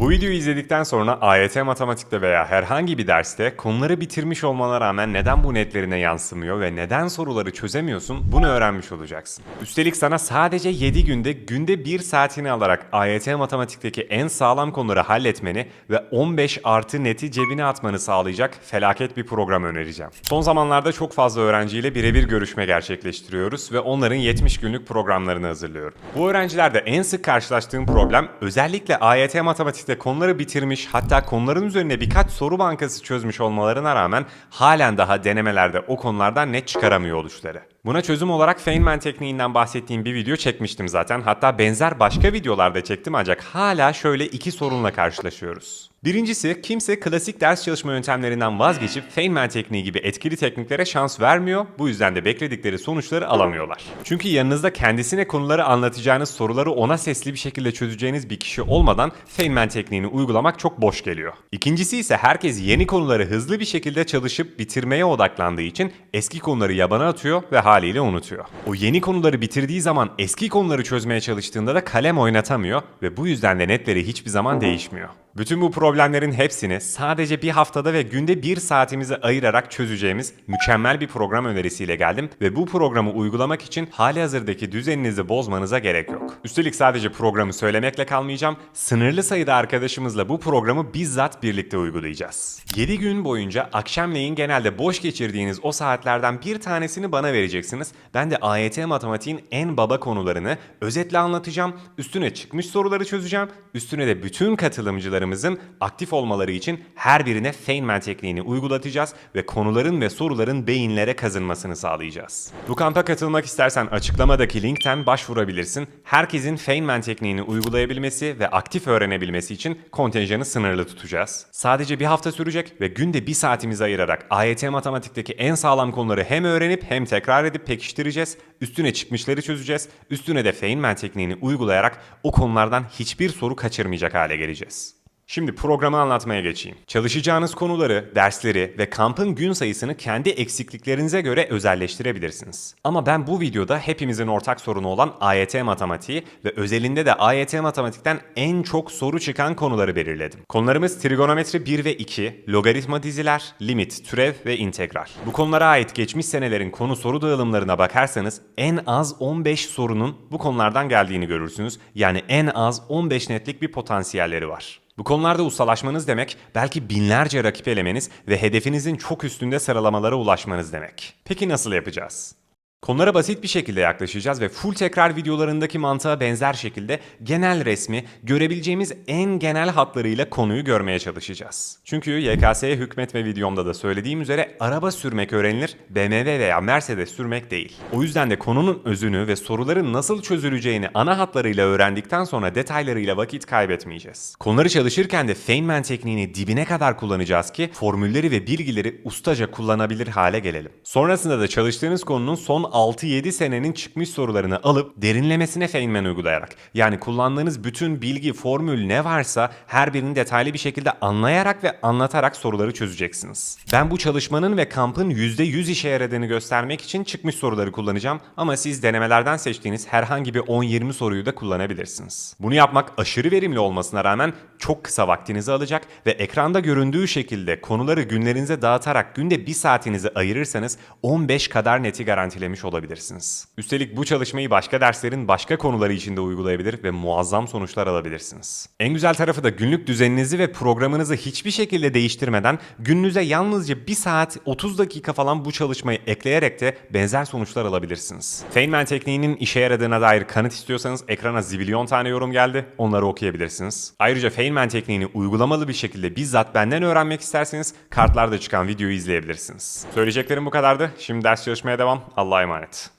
Bu videoyu izledikten sonra AYT matematikte veya herhangi bir derste konuları bitirmiş olmana rağmen neden bu netlerine yansımıyor ve neden soruları çözemiyorsun bunu öğrenmiş olacaksın. Üstelik sana sadece 7 günde günde 1 saatini alarak AYT matematikteki en sağlam konuları halletmeni ve 15 artı neti cebine atmanı sağlayacak felaket bir program önereceğim. Son zamanlarda çok fazla öğrenciyle birebir görüşme gerçekleştiriyoruz ve onların 70 günlük programlarını hazırlıyorum. Bu öğrencilerde en sık karşılaştığım problem özellikle AYT matematikte konuları bitirmiş hatta konuların üzerine birkaç soru bankası çözmüş olmalarına rağmen halen daha denemelerde o konulardan net çıkaramıyor oluşları. Buna çözüm olarak Feynman tekniğinden bahsettiğim bir video çekmiştim zaten. Hatta benzer başka videolarda çektim ancak hala şöyle iki sorunla karşılaşıyoruz. Birincisi kimse klasik ders çalışma yöntemlerinden vazgeçip Feynman tekniği gibi etkili tekniklere şans vermiyor. Bu yüzden de bekledikleri sonuçları alamıyorlar. Çünkü yanınızda kendisine konuları anlatacağınız soruları ona sesli bir şekilde çözeceğiniz bir kişi olmadan Feynman tekniğini uygulamak çok boş geliyor. İkincisi ise herkes yeni konuları hızlı bir şekilde çalışıp bitirmeye odaklandığı için eski konuları yabana atıyor ve haliyle unutuyor. O yeni konuları bitirdiği zaman eski konuları çözmeye çalıştığında da kalem oynatamıyor ve bu yüzden de netleri hiçbir zaman değişmiyor. Bütün bu problemlerin hepsini sadece bir haftada ve günde bir saatimizi ayırarak çözeceğimiz mükemmel bir program önerisiyle geldim ve bu programı uygulamak için hali hazırdaki düzeninizi bozmanıza gerek yok. Üstelik sadece programı söylemekle kalmayacağım, sınırlı sayıda arkadaşımızla bu programı bizzat birlikte uygulayacağız. 7 gün boyunca akşamleyin genelde boş geçirdiğiniz o saatlerden bir tanesini bana vereceksiniz. Ben de AYT matematiğin en baba konularını özetle anlatacağım, üstüne çıkmış soruları çözeceğim, üstüne de bütün katılımcıları öğrencilerimizin aktif olmaları için her birine Feynman tekniğini uygulatacağız ve konuların ve soruların beyinlere kazınmasını sağlayacağız. Bu kampa katılmak istersen açıklamadaki linkten başvurabilirsin. Herkesin Feynman tekniğini uygulayabilmesi ve aktif öğrenebilmesi için kontenjanı sınırlı tutacağız. Sadece bir hafta sürecek ve günde bir saatimizi ayırarak AYT matematikteki en sağlam konuları hem öğrenip hem tekrar edip pekiştireceğiz. Üstüne çıkmışları çözeceğiz. Üstüne de Feynman tekniğini uygulayarak o konulardan hiçbir soru kaçırmayacak hale geleceğiz. Şimdi programı anlatmaya geçeyim. Çalışacağınız konuları, dersleri ve kampın gün sayısını kendi eksikliklerinize göre özelleştirebilirsiniz. Ama ben bu videoda hepimizin ortak sorunu olan AYT matematiği ve özelinde de AYT matematikten en çok soru çıkan konuları belirledim. Konularımız trigonometri 1 ve 2, logaritma diziler, limit, türev ve integral. Bu konulara ait geçmiş senelerin konu soru dağılımlarına bakarsanız en az 15 sorunun bu konulardan geldiğini görürsünüz. Yani en az 15 netlik bir potansiyelleri var. Bu konularda ustalaşmanız demek belki binlerce rakip elemeniz ve hedefinizin çok üstünde sıralamalara ulaşmanız demek. Peki nasıl yapacağız? Konulara basit bir şekilde yaklaşacağız ve full tekrar videolarındaki mantığa benzer şekilde genel resmi görebileceğimiz en genel hatlarıyla konuyu görmeye çalışacağız. Çünkü YKS'ye hükmetme videomda da söylediğim üzere araba sürmek öğrenilir, BMW veya Mercedes sürmek değil. O yüzden de konunun özünü ve soruların nasıl çözüleceğini ana hatlarıyla öğrendikten sonra detaylarıyla vakit kaybetmeyeceğiz. Konuları çalışırken de Feynman tekniğini dibine kadar kullanacağız ki formülleri ve bilgileri ustaca kullanabilir hale gelelim. Sonrasında da çalıştığınız konunun son 6-7 senenin çıkmış sorularını alıp derinlemesine Feynman uygulayarak yani kullandığınız bütün bilgi, formül ne varsa her birini detaylı bir şekilde anlayarak ve anlatarak soruları çözeceksiniz. Ben bu çalışmanın ve kampın %100 işe yaradığını göstermek için çıkmış soruları kullanacağım ama siz denemelerden seçtiğiniz herhangi bir 10-20 soruyu da kullanabilirsiniz. Bunu yapmak aşırı verimli olmasına rağmen çok kısa vaktinizi alacak ve ekranda göründüğü şekilde konuları günlerinize dağıtarak günde 1 saatinizi ayırırsanız 15 kadar neti garantilemiş olabilirsiniz. Üstelik bu çalışmayı başka derslerin başka konuları için de uygulayabilir ve muazzam sonuçlar alabilirsiniz. En güzel tarafı da günlük düzeninizi ve programınızı hiçbir şekilde değiştirmeden gününüze yalnızca 1 saat 30 dakika falan bu çalışmayı ekleyerek de benzer sonuçlar alabilirsiniz. Feynman tekniğinin işe yaradığına dair kanıt istiyorsanız ekrana zibilyon tane yorum geldi. Onları okuyabilirsiniz. Ayrıca Feynman tekniğini uygulamalı bir şekilde bizzat benden öğrenmek isterseniz kartlarda çıkan videoyu izleyebilirsiniz. Söyleyeceklerim bu kadardı. Şimdi ders çalışmaya devam. Allah'a emanet.